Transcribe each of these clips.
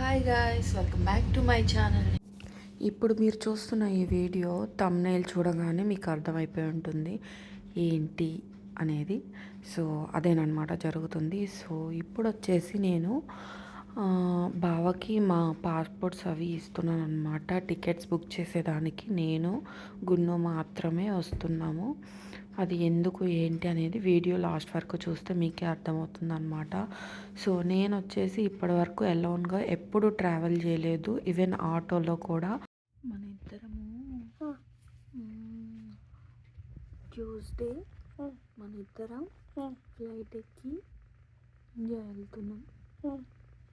Hi guys welcome back to my channel ఇప్పుడు మీరు చూస్తున్న ఈ వీడియో తమ్నైల్ చూడగానే మీకు అర్థమైపోయి ఉంటుంది ఏంటి అనేది. సో అదేనమాట జరుగుతుంది. సో ఇప్పుడు వచ్చేసి నేను బావకి మా పాస్పోర్ట్స్ అవి ఇస్తున్నాను అనమాట టికెట్స్ బుక్ చేసేదానికి నేను గున్ను మాత్రమే వస్తున్నాము. అది ఎందుకు ఏంటి అనేది వీడియో లాస్ట్ వరకు చూస్తే మీకే అర్థమవుతుంది అనమాట సో నేను వచ్చేసి ఇప్పటివరకు ఎలోన్గా ఎప్పుడు ట్రావెల్ చేయలేదు. ఈవెన్ ఆటోలో కూడా. మన ఇద్దరము. ట్యూస్డే. మన ఇద్దరం ఫ్లైట్ ఎక్కి ఇండియా వెళ్తున్నాం.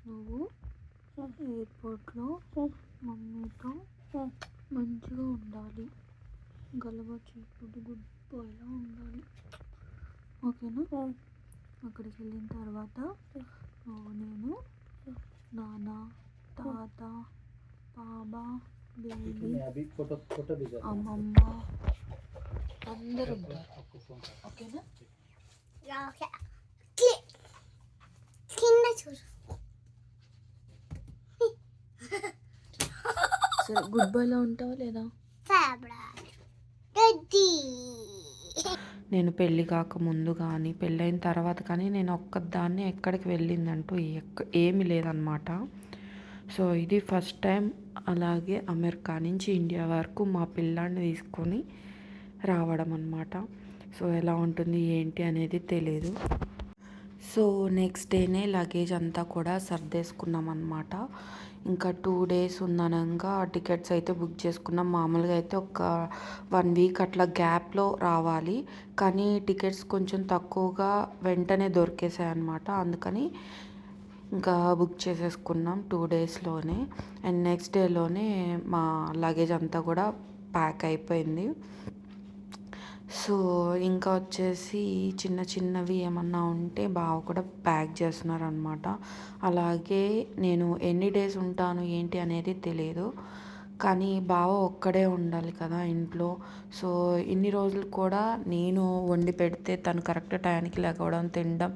నువ్వు ఎయిర్పోర్ట్లో మమ్మీతో మంచిగా ఉండాలి. గలవ చీపుడు గుడ్ పోయిలో ఉండాలి. ఓకేనా? అక్కడికి వెళ్ళిన తర్వాత నేను నాన్న తాత బాబా బేబీ అమ్మమ్మ అందరూ ఉంటారు. ఓకేనా? కింద సరే గుడ్ బాయ్లో ఉంటావా లేదా? నేను పెళ్ళి కాక ముందు కానీ పెళ్ళైన తర్వాత కానీ నేను ఒక్కదాన్ని ఎక్కడికి వెళ్ళిందంటూ ఎక్క ఏమీ లేదనమాట సో ఇది ఫస్ట్ టైం అలాగే అమెరికా నుంచి ఇండియా వరకు మా పిల్లాడిని తీసుకొని రావడం అనమాట సో ఎలా ఉంటుంది ఏంటి అనేది తెలియదు సో నెక్స్ట్ డేనే లగేజ్ అంతా కూడా సర్దేసుకున్నాం అనమాట ఇంకా టూ డేస్ ఉందనంగా టికెట్స్ అయితే బుక్ చేసుకున్నాం. మామూలుగా అయితే ఒక వన్ వీక్ అట్లా గ్యాప్లో రావాలి. కానీ టికెట్స్ కొంచెం తక్కువగా వెంటనే దొరికేసాయి అనమాట అందుకని ఇంకా బుక్ చేసేసుకున్నాం టూ డేస్లోనే. అండ్ నెక్స్ట్ డేలోనే మా లగేజ్ అంతా కూడా ప్యాక్ అయిపోయింది. సో ఇంకా వచ్చేసి చిన్న చిన్నవి ఏమన్నా ఉంటే బావ కూడా ప్యాక్ చేస్తున్నారు అనమాట అలాగే నేను ఎన్ని డేస్ ఉంటాను ఏంటి అనేది తెలియదు కానీ బావ ఒక్కడే ఉండాలి కదా ఇంట్లో. సో ఇన్ని రోజులు కూడా నేను వండి పెడితే తను కరెక్ట్ టైంకి లేకపోవడం తినడం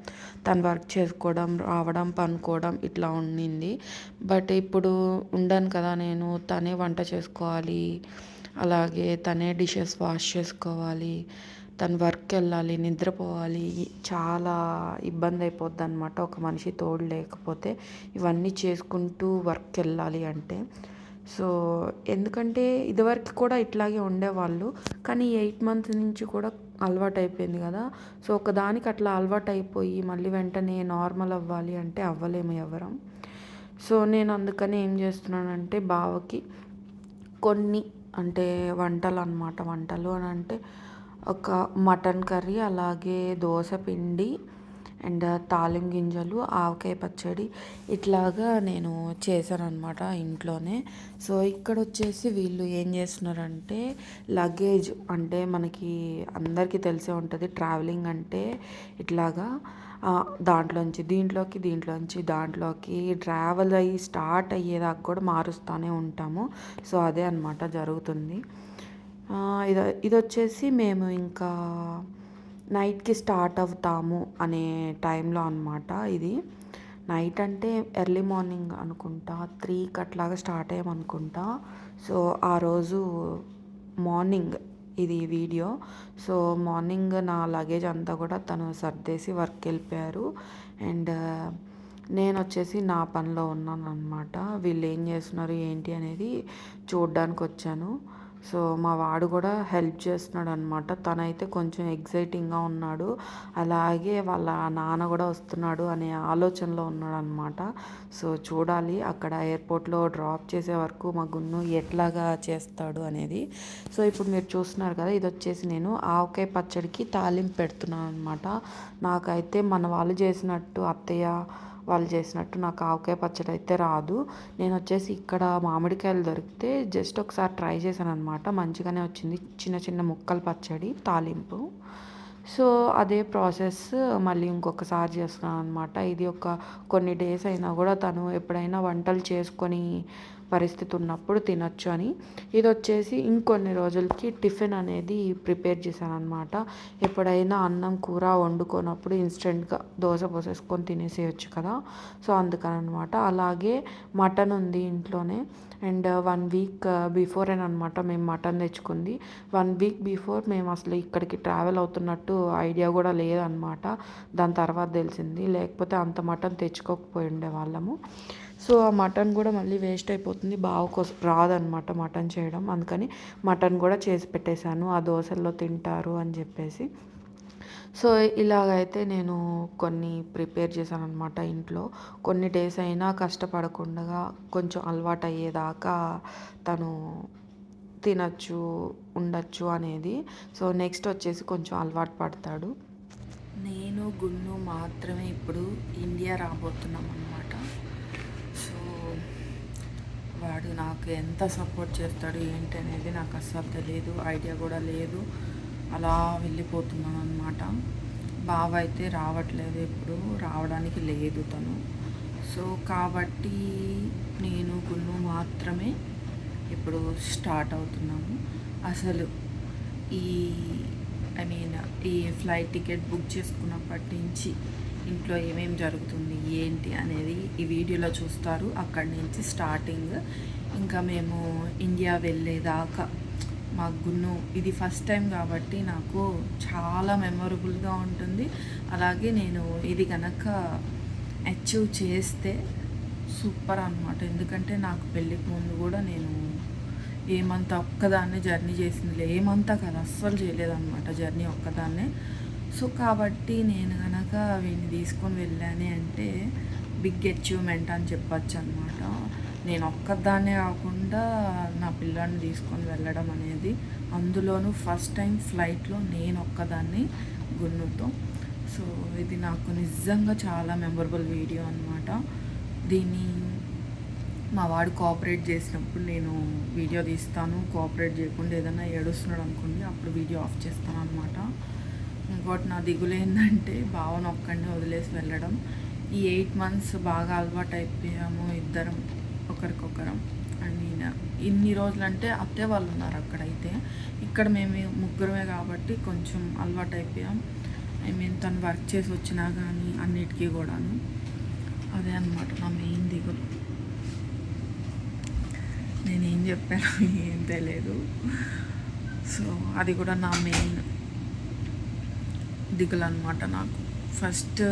తను వర్క్ చేసుకోవడం రావడం పనుకోవడం ఇట్లా ఉండింది. బట్ ఇప్పుడు ఉండను కదా నేను తనే వంట చేసుకోవాలి. అలాగే తనే డిషెస్ వాష్ చేసుకోవాలి తను వర్క్ వెళ్ళాలి నిద్రపోవాలి చాలా ఇబ్బంది అయిపోద్ది అనమాట ఒక మనిషి తోడు లేకపోతే ఇవన్నీ చేసుకుంటూ వర్క్ వెళ్ళాలి అంటే. సో ఎందుకంటే ఇదివరకు కూడా ఇట్లాగే ఉండేవాళ్ళు. కానీ ఎయిట్ మంత్స్ నుంచి కూడా అలవాటు అయిపోయింది కదా. సో ఒకదానికి అట్లా అలవాటు అయిపోయి మళ్ళీ వెంటనే నార్మల్ అవ్వాలి అంటే అవ్వలేము ఎవరం. సో నేను అందుకని ఏం చేస్తున్నానంటే బావకి కొన్ని అంటే వంటలు అన్నమాట వంటలు అని అంటే ఒక మటన్ కర్రీ అలాగే దోశ పిండి అండ్ తాలిం గింజలు ఆవకాయ పచ్చడి ఇట్లాగా నేను చేశాను అనమాట ఇంట్లోనే. సో ఇక్కడ వచ్చేసి వీళ్ళు ఏం చేస్తున్నారంటే లగేజ్ అంటే మనకి అందరికీ తెలిసే ఉంటుంది. ట్రావెలింగ్ అంటే ఇట్లాగా దాంట్లోంచి దీంట్లోకి దీంట్లోంచి దాంట్లోకి ట్రావెల్ అయ్యి స్టార్ట్ అయ్యేదాకా కూడా మారుస్తూనే ఉంటాము. సో అదే అనమాట జరుగుతుంది. ఇది ఇది వచ్చేసి మేము ఇంకా నైట్కి స్టార్ట్ అవుతాము అనే టైంలో అనమాట ఇది. నైట్ అంటే ఎర్లీ మార్నింగ్ అనుకుంటా త్రీకి అట్లాగా స్టార్ట్ అయ్యామనుకుంటా. సో ఆ రోజు మార్నింగ్ ఇది వీడియో. సో మార్నింగ్ నా లగేజ్ అంతా కూడా తను సర్దేసి వర్క్ వెళ్ళిపోయారు. అండ్ నేను వచ్చేసి నా పనిలో ఉన్నాను అనమాట వీళ్ళు ఏం చేస్తున్నారు ఏంటి అనేది చూడ్డానికి వచ్చాను సో మా వాడు కూడా హెల్ప్ చేస్తున్నాడు అనమాట తనైతే కొంచెం ఎగ్జైటింగ్గా ఉన్నాడు. అలాగే వాళ్ళ నాన్న కూడా వస్తున్నాడు అనే ఆలోచనలో ఉన్నాడు అనమాట సో చూడాలి అక్కడ ఎయిర్పోర్ట్లో డ్రాప్ చేసే వరకు మా గున్ను ఎట్లాగా చేస్తాడు అనేది. సో ఇప్పుడు మీరు చూస్తున్నారు కదా ఇది వచ్చేసి నేను ఆవకాయ పచ్చడికి తాలింపు పెడుతున్నాను అనమాట నాకైతే మన వాళ్ళు చేసినట్టు అత్తయ్య వాళ్ళు చేసినట్టు నాకు ఆవకాయ పచ్చడి అయితే రాదు. నేను వచ్చేసి ఇక్కడ మామిడికాయలు దొరికితే జస్ట్ ఒకసారి ట్రై చేశాను అనమాట మంచిగానే వచ్చింది. చిన్న చిన్న ముక్కల పచ్చడి తాలింపు. సో అదే ప్రాసెస్ మళ్ళీ ఇంకొకసారి చేస్తున్నాను అనమాట ఇది ఒక కొన్ని డేస్ అయినా కూడా తను ఎప్పుడైనా వంటలు చేసుకొని పరిస్థితి ఉన్నప్పుడు తినొచ్చు అని. ఇది వచ్చేసి ఇంకొన్ని రోజులకి టిఫిన్ అనేది ప్రిపేర్ చేశాను అనమాట ఎప్పుడైనా అన్నం కూర వండుకోనప్పుడు ఇన్స్టెంట్గా దోశ పోసేసుకొని తినేసేయచ్చు కదా. సో అందుకని అనమాట అలాగే మటన్ ఉంది ఇంట్లోనే. అండ్ వన్ వీక్ బిఫోర్ అనమాట మేము మటన్ తెచ్చుకుంది. వన్ వీక్ బిఫోర్ మేము అసలు ఇక్కడికి ట్రావెల్ అవుతున్నట్టు ఐడియా కూడా లేదనమాట దాని తర్వాత తెలిసింది. లేకపోతే అంత మటన్ తెచ్చుకోకపోయి ఉండే వాళ్ళము సో ఆ మటన్ కూడా మళ్ళీ వేస్ట్ అయిపోతుంది. బావ కోసం రాదనమాట మటన్ చేయడం. అందుకని మటన్ కూడా చేసి పెట్టేశాను. ఆ దోశల్లో తింటారు అని చెప్పేసి. సో ఇలాగైతే నేను కొన్ని ప్రిపేర్ చేశాను అనమాట ఇంట్లో. కొన్ని డేస్ అయినా కష్టపడకుండా కొంచెం అలవాటు అయ్యేదాకా తను తినచ్చు ఉండొచ్చు అనేది. సో నెక్స్ట్ వచ్చేసి కొంచెం అలవాటు పడతాడు. నేను గున్ను మాత్రమే ఇప్పుడు ఇండియా రాబోతున్నాం అన్నమాట సో వాడు నాకు ఎంత సపోర్ట్ చేస్తాడు ఏంటి అనేది నాకు అస్సలు తెలియదు ఐడియా కూడా లేదు. అలా వెళ్ళిపోతున్నాను అనమాట బావ అయితే రావట్లేదు ఇప్పుడు రావడానికి లేదు తను. సో కాబట్టి నేను గున్ను మాత్రమే ఇప్పుడు స్టార్ట్ అవుతున్నాము అసలు ఈ ఐ మీన్ ఈ ఫ్లైట్ టికెట్ బుక్ చేసుకున్నప్పటి నుంచి ఇంట్లో ఏమేమి జరుగుతుంది ఏంటి అనేది ఈ వీడియోలో చూస్తారు. అక్కడి నుంచి స్టార్టింగ్ ఇంకా మేము ఇండియా వెళ్ళేదాకా మా గున్ను ఇది ఫస్ట్ టైం కాబట్టి నాకు చాలా మెమొరబుల్గా ఉంటుంది. అలాగే నేను ఇది కనుక అచీవ్ చేస్తే సూపర్ అనమాట ఎందుకంటే నాకు పెళ్ళికి ముందు కూడా నేను ఏమంతా ఒక్కదాన్నే జర్నీ చేసింది ఏమంతా కదా అస్సలు చేయలేదన్నమాట జర్నీ ఒక్కదాన్నే. సో కాబట్టి నేను కనుక వీడిని తీసుకొని వెళ్ళాను అంటే బిగ్ అచీవ్మెంట్ అని చెప్పచ్చు అనమాట నేను ఒక్కదాన్నే కాకుండా నా పిల్లల్ని తీసుకొని వెళ్ళడం అనేది అందులోనూ ఫస్ట్ టైం ఫ్లైట్లో నేను ఒక్కదాన్ని గున్నుతో. సో ఇది నాకు నిజంగా చాలా మెమొరబుల్ వీడియో అనమాట దీన్ని మా వాడు కోఆపరేట్ చేసినప్పుడు నేను వీడియో తీస్తాను కోఆపరేట్ చేయకుండా ఏదైనా ఏడుస్తున్నాడు అనుకోండి అప్పుడు వీడియో ఆఫ్ చేస్తాను అనమాట ఇంకోటి నా దిగులు ఏంటంటే బావను ఒక్కడిని వదిలేసి వెళ్ళడం. ఈ ఎయిట్ మంత్స్ బాగా అలవాటు అయిపోయాము ఇద్దరం ఒకరికొకరం. అండ్ నేను ఇన్ని రోజులు అంటే అత్తే వాళ్ళు ఉన్నారు అక్కడైతే. ఇక్కడ మేము ముగ్గురమే కాబట్టి కొంచెం అలవాటు అయిపోయాం. ఐ మీన్ తను వర్క్ చేసి వచ్చినా కానీ అన్నిటికీ కూడాను. అదే అనమాట నా మెయిన్ దిగులు. నేనేం చెప్పాను ఏం తెలియదు సో అది కూడా నా మెయిన్ దిగులు అనమాట నాకు. ఫస్ట్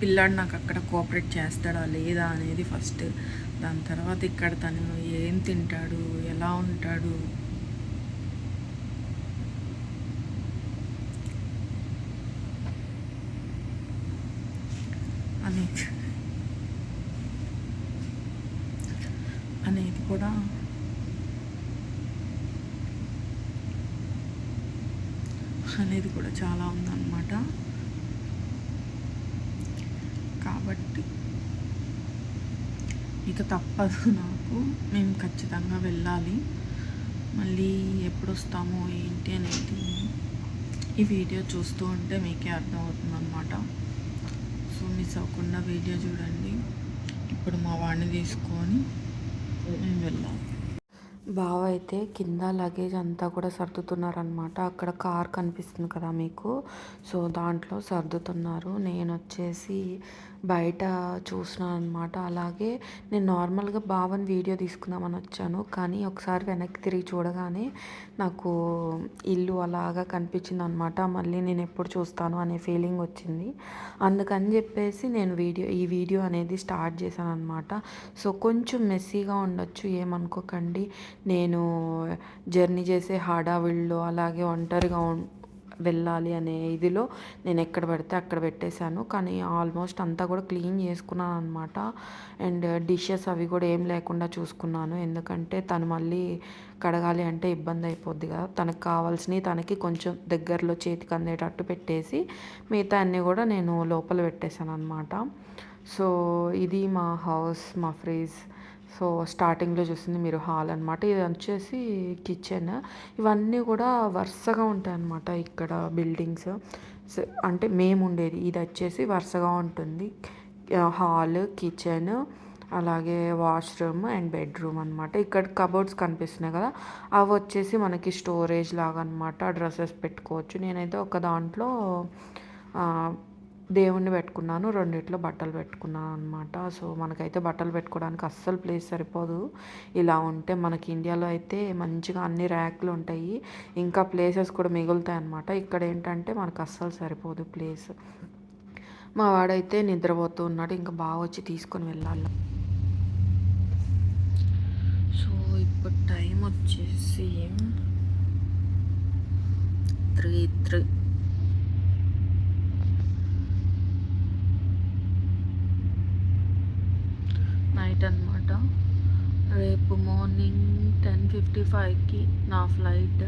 పిల్లాడు నాకు అక్కడ కోఆపరేట్ చేస్తాడా లేదా అనేది ఫస్ట్. దాని తర్వాత ఇక్కడ తను ఏం తింటాడు ఎలా ఉంటాడు అనేది అనేది కూడా అనేది కూడా చాలా ఉందన్నమాట. కాబట్టి ఇక తప్పదు నాకు. మేము ఖచ్చితంగా వెళ్ళాలి. మళ్ళీ ఎప్పుడు వస్తామో ఏంటి అనేది ఈ వీడియో చూస్తూ ఉంటే మీకే అర్థమవుతుంది అనమాట సో మిస్ అవ్వకుండా వీడియో చూడండి. ఇప్పుడు మా వాడిని తీసుకొని మేము వెళ్ళాం బావ అయితే కింద లగేజ్ అంతా కూడా సర్దుతున్నారనమాట అక్కడ కార్ కనిపిస్తుంది కదా మీకు. సో దాంట్లో సర్దుతున్నారు. నేను వచ్చేసి బయట చూసినాను అనమాట అలాగే నేను నార్మల్గా బావని వీడియో తీసుకుందామని వచ్చాను. కానీ ఒకసారి వెనక్కి తిరిగి చూడగానే నాకు ఇల్లు అలాగా కనిపించింది అనమాట మళ్ళీ నేను ఎప్పుడు చూస్తాను అనే ఫీలింగ్ వచ్చింది. అందుకని చెప్పేసి నేను వీడియో ఈ వీడియో అనేది స్టార్ట్ చేశాను అనమాట సో కొంచెం మెస్సీగా ఉండొచ్చు ఏమనుకోకండి. నేను జర్నీ చేసే హడావిడిలో అలాగే ఒంటరిగా వెళ్ళాలి అనే ఇదిలో నేను ఎక్కడ పడితే అక్కడ పెట్టేశాను. కానీ ఆల్మోస్ట్ అంతా కూడా క్లీన్ చేసుకున్నాను అనమాట అండ్ డిషెస్ అవి కూడా ఏం లేకుండా చూసుకున్నాను. ఎందుకంటే తను మళ్ళీ కడగాలి అంటే ఇబ్బంది అయిపోద్ది కదా. తనకు కావాల్సినవి తనకి కొంచెం దగ్గరలో చేతికి అందేటట్టు పెట్టేసి మిగతా అన్నీ కూడా నేను లోపల పెట్టేశాను అనమాట సో ఇది మా హౌస్ మా ఫ్రిజ్ సో స్టార్టింగ్లో చూస్తుంది మీరు హాల్ అనమాట ఇది వచ్చేసి కిచెన్. ఇవన్నీ కూడా వరుసగా ఉంటాయి అన్నమాట ఇక్కడ బిల్డింగ్స్. అంటే మేము ఉండేది ఇది వచ్చేసి వరుసగా ఉంటుంది. హాల్ కిచెన్ అలాగే వాష్రూమ్ అండ్ బెడ్రూమ్ అనమాట ఇక్కడ కబోర్డ్స్ కనిపిస్తున్నాయి కదా. అవి వచ్చేసి మనకి స్టోరేజ్ లాగా అనమాట డ్రెస్సెస్ పెట్టుకోవచ్చు. నేనైతే ఒక దాంట్లో దేవుణ్ణి పెట్టుకున్నాను రెండిట్లో బట్టలు పెట్టుకున్నాను అనమాట సో మనకైతే బట్టలు పెట్టుకోవడానికి అస్సలు ప్లేస్ సరిపోదు. ఇలా ఉంటే మనకి ఇండియాలో అయితే మంచిగా అన్ని ర్యాక్లు ఉంటాయి. ఇంకా ప్లేసెస్ కూడా మిగులుతాయి అనమాట ఇక్కడ ఏంటంటే మనకు అస్సలు సరిపోదు ప్లేస్. మా వాడైతే నిద్రపోతూ ఉన్నాడు ఇంకా బాగా వచ్చి తీసుకొని వెళ్ళాలి. సో ఇప్పుడు టైం వచ్చేసి త్రీ త్రీ నైట్ అనమాట రేపు మార్నింగ్ టెన్ ఫిఫ్టీ ఫైవ్కి నా ఫ్లైట్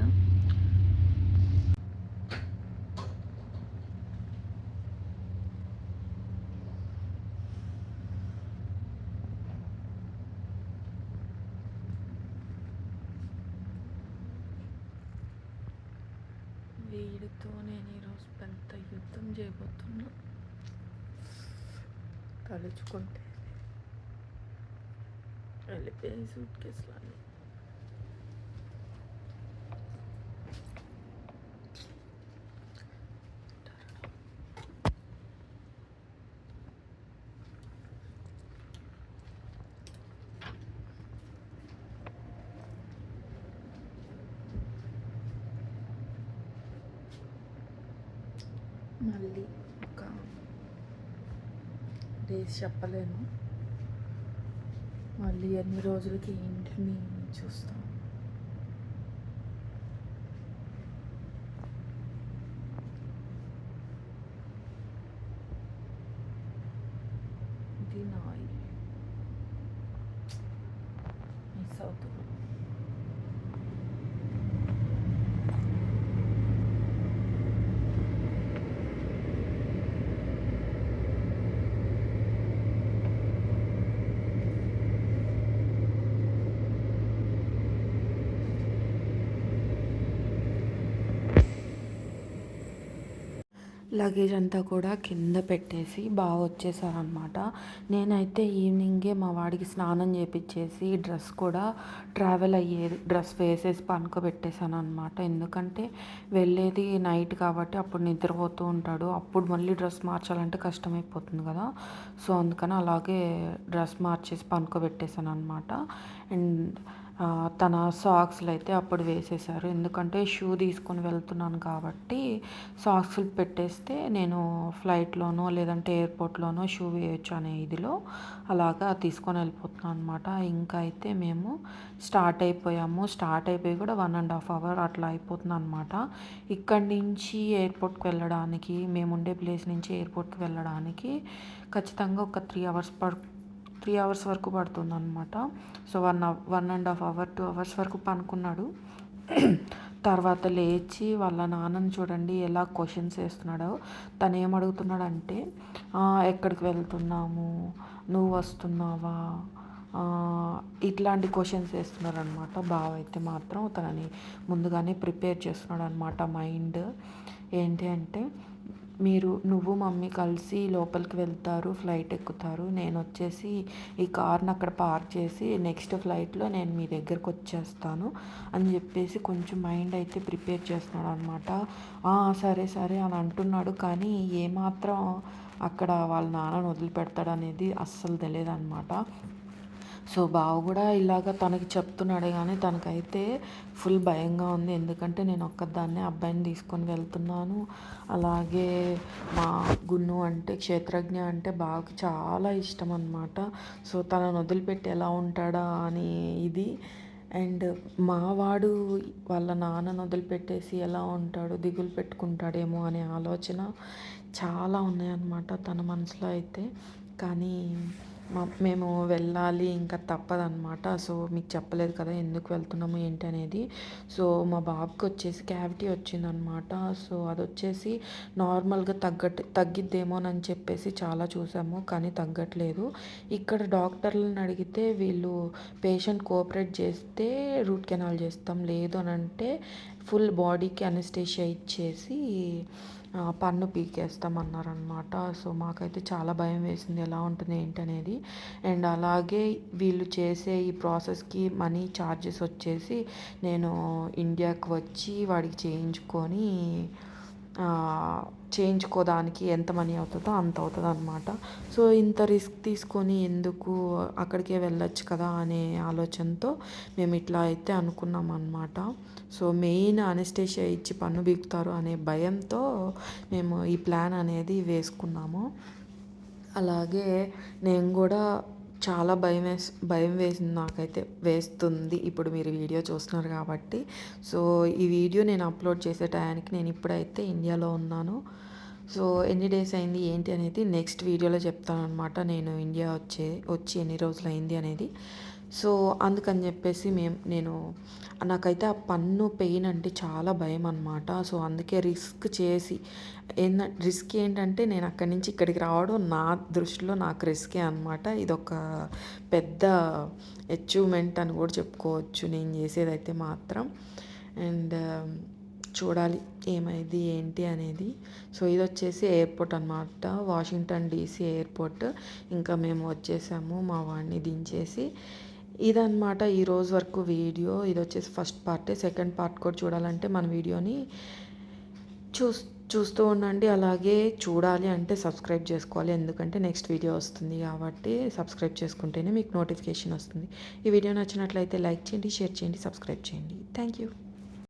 వీడితో నేను ఈరోజు పెద్ద యుద్ధం చేయబోతున్నా. తలుచుకుంటే వెళ్ళిపోయి సూట్ కేసులని మళ్ళీ ఒక డేస్ చెప్పలేను మళ్ళీ ఎన్ని రోజులకి ఇంటిని చూస్తాం ఇది నా ఇల్లు. మిస్ అవుతున్నా లగేజ్ అంతా కూడా కింద పెట్టేసి బాగా వచ్చేసారనమాట నేనైతే ఈవినింగే మా వాడికి స్నానం చేపించేసి డ్రెస్ కూడా ట్రావెల్ అయ్యే డ్రెస్ వేసేసి పనుకోబెట్టేశాను అనమాట ఎందుకంటే వెళ్ళేది నైట్ కాబట్టి అప్పుడు నిద్రపోతూ ఉంటాడు. అప్పుడు మళ్ళీ డ్రెస్ మార్చాలంటే కష్టమైపోతుంది కదా. సో అందుకని అలాగే డ్రెస్ మార్చేసి పనుకోబెట్టేశాను అనమాట అండ్ తన సాక్స్లు అయితే అప్పుడు వేసేసారు. ఎందుకంటే షూ తీసుకొని వెళ్తున్నాను కాబట్టి సాక్స్లు పెట్టేస్తే నేను ఫ్లైట్లోనో లేదంటే ఎయిర్పోర్ట్లోనో షూ వేయొచ్చు అనే ఇదిలో అలాగా తీసుకొని వెళ్ళిపోతున్నాను అనమాట ఇంకా అయితే మేము స్టార్ట్ అయిపోయాము. స్టార్ట్ అయిపోయి కూడా వన్ అండ్ హాఫ్ అవర్ అట్లా అయిపోతుంది అనమాట ఇక్కడి నుంచి ఎయిర్పోర్ట్కి వెళ్ళడానికి మేము ఉండే ప్లేస్ నుంచి ఎయిర్పోర్ట్కి వెళ్ళడానికి ఖచ్చితంగా ఒక త్రీ అవర్స్ పడు త్రీ అవర్స్ వరకు పడుతుంది అనమాట so one one and half hour two hours వరకు పనుకున్నాడు. తర్వాత లేచి వాళ్ళ నాన్నని చూడండి ఎలా క్వశ్చన్స్ వేస్తున్నాడో. తను ఏం ఎక్కడికి వెళ్తున్నాము? నువ్వు వస్తున్నావా? ఇట్లాంటి క్వశ్చన్స్ వేస్తున్నారు అనమాట బావ అయితే మాత్రం తనని ముందుగానే ప్రిపేర్ చేస్తున్నాడు అనమాట మైండ్. ఏంటి అంటే మీరు నువ్వు మమ్మీ కలిసి లోపలికి వెళ్తారు ఫ్లైట్ ఎక్కుతారు. నేను వచ్చేసి ఈ కార్ని అక్కడ పార్క్ చేసి నెక్స్ట్ ఫ్లైట్లో నేను మీ దగ్గరకు వచ్చేస్తాను అని చెప్పేసి కొంచెం మైండ్ అయితే ప్రిపేర్ చేస్తున్నాడు అనమాట సరే సరే అని అంటున్నాడు. కానీ ఏమాత్రం అక్కడ వాళ్ళ నాన్నను వదిలిపెడతాడు అనేది అస్సలు తెలియదు అనమాట సో బావ కూడా ఇలాగ తనకి చెప్తున్నాడే కానీ తనకైతే ఫుల్ భయంగా ఉంది. ఎందుకంటే నేను ఒక్కదాన్నే అబ్బాయిని తీసుకొని వెళ్తున్నాను. అలాగే మా గున్ను అంటే క్షేత్రజ్ఞ అంటే బాగా చాలా ఇష్టం అనమాట సో తనను వదిలిపెట్టి ఎలా ఉంటాడా అని ఇది. అండ్ మావాడు వాళ్ళ నాన్నను వదిలిపెట్టేసి ఎలా ఉంటాడు దిగులు పెట్టుకుంటాడేమో అనే ఆలోచన చాలా ఉన్నాయన్నమాట తన మనసులో అయితే. కానీ మా మేము వెళ్ళాలి ఇంకా తప్పదనమాట సో మీకు చెప్పలేదు కదా ఎందుకు వెళ్తున్నాము ఏంటి అనేది సో మా బాబుకి వచ్చేసి క్యావిటీ వచ్చిందనమాట సో అది వచ్చేసి నార్మల్గా తగ్గట్ తగ్గిద్దేమోనని చెప్పేసి చాలా చూసాము కానీ తగ్గట్లేదు. ఇక్కడ డాక్టర్లను అడిగితే వీళ్ళు పేషెంట్ కోఆపరేట్ చేస్తే రూట్ కెనాల్ చేస్తాం లేదు అని అంటే ఫుల్ బాడీకి అనెస్టేషియా ఇచ్చేసి పన్ను పీకేస్తామన్నారనమాట సో మాకైతే చాలా భయం వేసింది. ఎలా ఉంటుంది ఏంటనేది. అండ్ అలాగే వీళ్ళు చేసే ఈ ప్రాసెస్కి మనీ ఛార్జెస్ వచ్చేసి నేను ఇండియాకి వచ్చి వాడికి చేయించుకొని చేయించుకోవడానికి ఎంత మనీ అవుతుందో అంత అవుతుంది అనమాట సో ఇంత రిస్క్ తీసుకొని ఎందుకు అక్కడికే వెళ్ళొచ్చు కదా అనే ఆలోచనతో మేము ఇట్లా అయితే అనుకున్నాం అనమాట సో మెయిన్ అనెస్టేషియా ఇచ్చి పన్ను బీకుతారు అనే భయంతో మేము ఈ ప్లాన్ అనేది వేసుకున్నాము. అలాగే నేను కూడా చాలా భయం వేసి భయం వేసింది నాకైతే వేస్తుంది. ఇప్పుడు మీరు వీడియో చూస్తున్నారు కాబట్టి. సో ఈ వీడియో నేను అప్లోడ్ చేసే టయానికి నేను ఇప్పుడైతే ఇండియాలో ఉన్నాను. సో ఎన్ని డేస్ అయింది ఏంటి అనేది నెక్స్ట్ వీడియోలో చెప్తాను అనమాట నేను ఇండియా వచ్చే వచ్చి ఎన్ని రోజులు అయింది అనేది. సో అందుకని చెప్పేసి మేము నేను నాకైతే ఆ పన్ను పెయిన్ అంటే చాలా భయం అనమాట సో అందుకే రిస్క్ చేసి ఏంద రిస్క్ ఏంటంటే నేను అక్కడి నుంచి ఇక్కడికి రావడం నా దృష్టిలో నాకు రిస్కే అనమాట ఇదొక పెద్ద అచీవ్మెంట్ అని కూడా చెప్పుకోవచ్చు. నేను చేసేదైతే మాత్రం. అండ్ చూడాలి ఏమైంది ఏంటి అనేది. సో ఇది వచ్చేసి ఎయిర్పోర్ట్ అనమాట వాషింగ్టన్ డీసీ ఎయిర్పోర్ట్. ఇంకా మేము వచ్చేసాము మా వాడిని దించేసి ఇదనమాట ఈరోజు వరకు వీడియో. ఇది వచ్చేసి ఫస్ట్ పార్టే. సెకండ్ పార్ట్ కూడా చూడాలంటే మన వీడియోని చూస్ చూస్తూ ఉండండి. అలాగే చూడాలి అంటే సబ్స్క్రైబ్ చేసుకోవాలి. ఎందుకంటే నెక్స్ట్ వీడియో వస్తుంది కాబట్టి సబ్స్క్రైబ్ చేసుకుంటేనే మీకు నోటిఫికేషన్ వస్తుంది. ఈ వీడియో నచ్చినట్లయితే లైక్ చేయండి షేర్ చేయండి సబ్స్క్రైబ్ చేయండి. Thank you.